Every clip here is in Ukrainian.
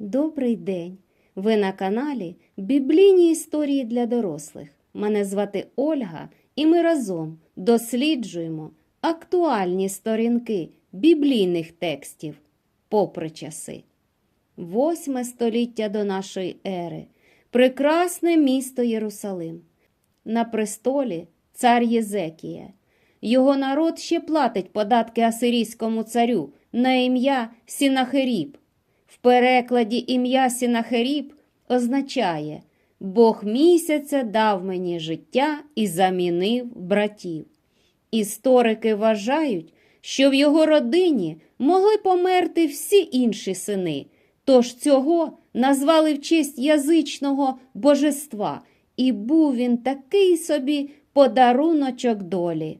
Добрий день! Ви на каналі Біблійні історії для дорослих. Мене звати Ольга, і ми разом досліджуємо актуальні сторінки біблійних текстів попри часи. Восьме століття до нашої ери. Прекрасне місто Єрусалим. На престолі цар Єзекія. Його народ ще платить податки асирійському царю на ім'я Сінахеріб. В перекладі ім'я Сінахеріб означає Бог місяця дав мені життя і замінив братів. Історики вважають, що в його родині могли померти всі інші сини, тож цього назвали в честь язичного божества, і був він такий собі подаруночок долі.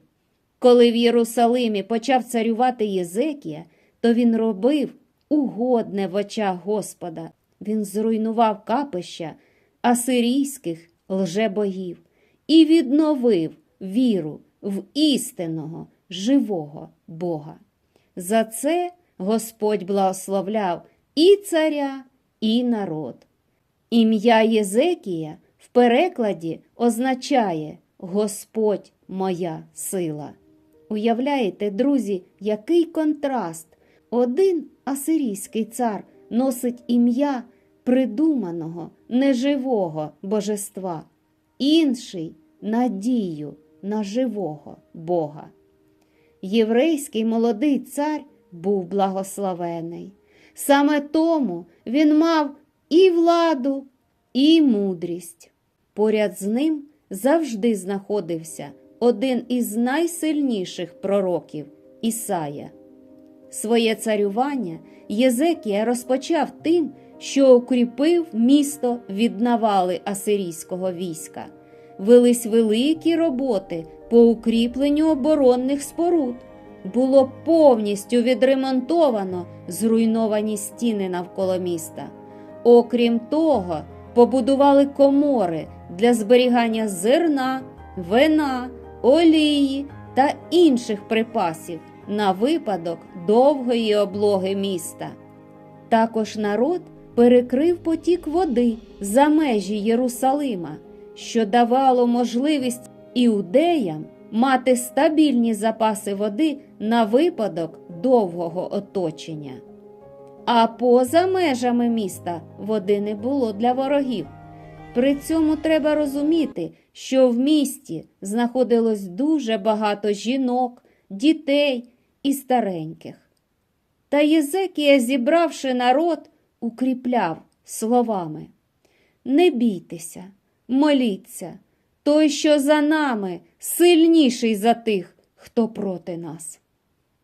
Коли в Єрусалимі почав царювати Єзекія, то він робив угодне в очах Господа. Він зруйнував капища асирійських лжебогів і відновив віру в істинного, живого Бога. За це Господь благословляв і царя, і народ. Ім'я Єзекія в перекладі означає Господь моя сила. Уявляєте, друзі, який контраст? Один асирійський цар носить ім'я придуманого, неживого божества, інший надію на живого Бога. Єврейський молодий цар був благословений. Саме тому він мав і владу, і мудрість. Поряд з ним завжди знаходився один із найсильніших пророків Ісая. Своє царювання Єзекія розпочав тим, що укріпив місто від навали асирійського війська. Велись великі роботи по укріпленню оборонних споруд. Було повністю відремонтовано зруйновані стіни навколо міста. Окрім того, побудували комори для зберігання зерна, вина, олії та інших припасів на випадок довгої облоги міста. Також народ перекрив потік води за межі Єрусалима, що давало можливість іудеям мати стабільні запаси води на випадок довгого оточення. А поза межами міста води не було для ворогів. При цьому треба розуміти, що в місті знаходилось дуже багато жінок, дітей і стареньких. Та Єзекія, зібравши народ, укріпляв словами: Не бійтеся, моліться, той, що за нами, сильніший за тих, хто проти нас.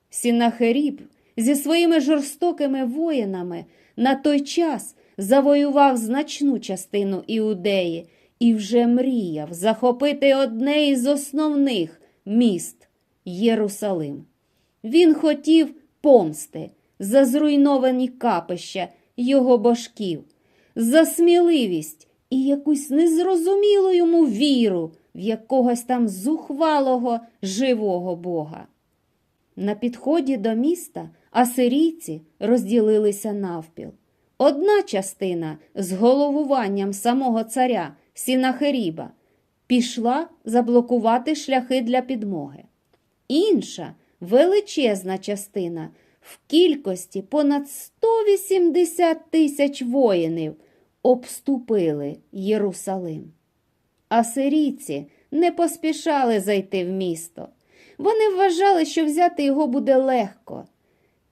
Сінахеріб зі своїми жорстокими воїнами на той час завоював значну частину Іудеї і вже мріяв захопити одне із основних міст Єрусалим. Він хотів помсти за зруйновані капища його божків, за сміливість і якусь незрозумілу йому віру в якогось там зухвалого живого Бога. На підході до міста асирійці розділилися навпіл. Одна частина з головуванням самого царя Сінахеріба пішла заблокувати шляхи для підмоги. Інша величезна частина в кількості понад 180 тисяч воїнів обступили Єрусалим. Асирійці не поспішали зайти в місто. Вони вважали, що взяти його буде легко.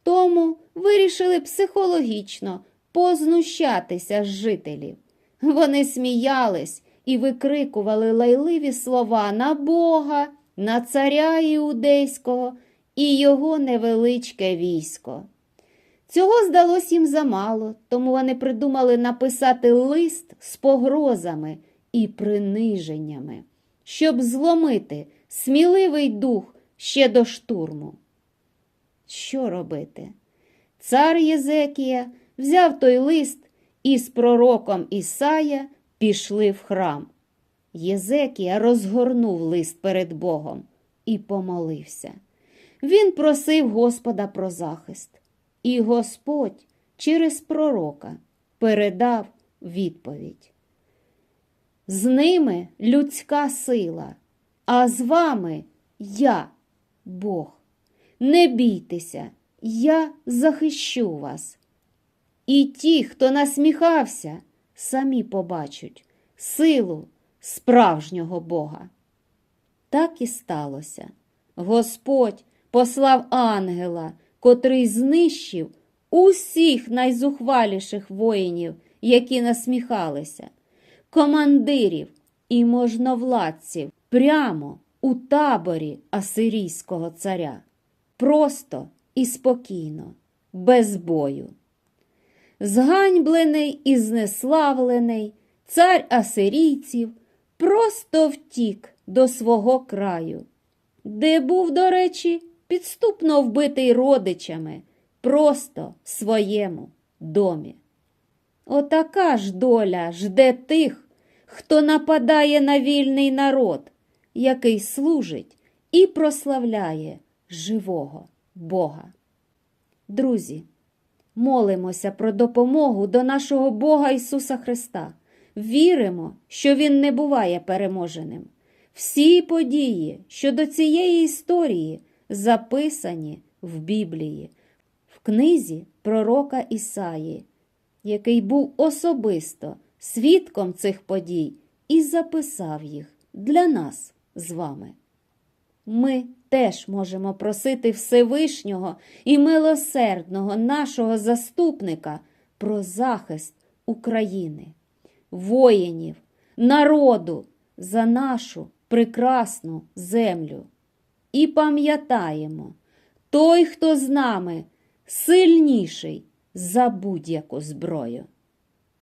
Тому вирішили психологічно познущатися з жителів. Вони сміялись і викрикували лайливі слова на Бога, на царя іудейського і його невеличке військо. Цього здалось їм замало, тому вони придумали написати лист з погрозами і приниженнями, щоб зломити сміливий дух ще до штурму. Що робити? Цар Єзекія взяв той лист і з пророком Ісая пішли в храм. Єзекія розгорнув лист перед Богом і помолився. Він просив Господа про захист, і Господь через пророка передав відповідь. З ними людська сила, а з вами я, Бог. Не бійтеся, я захищу вас. І ті, хто насміхався, самі побачать силу справжнього Бога. Так і сталося. Господь послав ангела, котрий знищив усіх найзухваліших воїнів, які насміхалися, командирів і можновладців прямо у таборі асирійського царя. Просто і спокійно, без бою. Зганьблений і знеславлений цар асирійців просто втік до свого краю, де був, до речі, підступно вбитий родичами, просто в своєму домі. Отака ж доля жде тих, хто нападає на вільний народ, який служить і прославляє живого Бога. Друзі, молимося про допомогу до нашого Бога Ісуса Христа. Віримо, що Він не буває переможеним. Всі події щодо цієї історії записані в Біблії, в книзі пророка Ісаї, який був особисто свідком цих подій і записав їх для нас з вами. Ми теж можемо просити Всевишнього і милосердного нашого заступника про захист України, воїнів, народу за нашу прекрасну землю. І пам'ятаємо, той, хто з нами, сильніший за будь-яку зброю.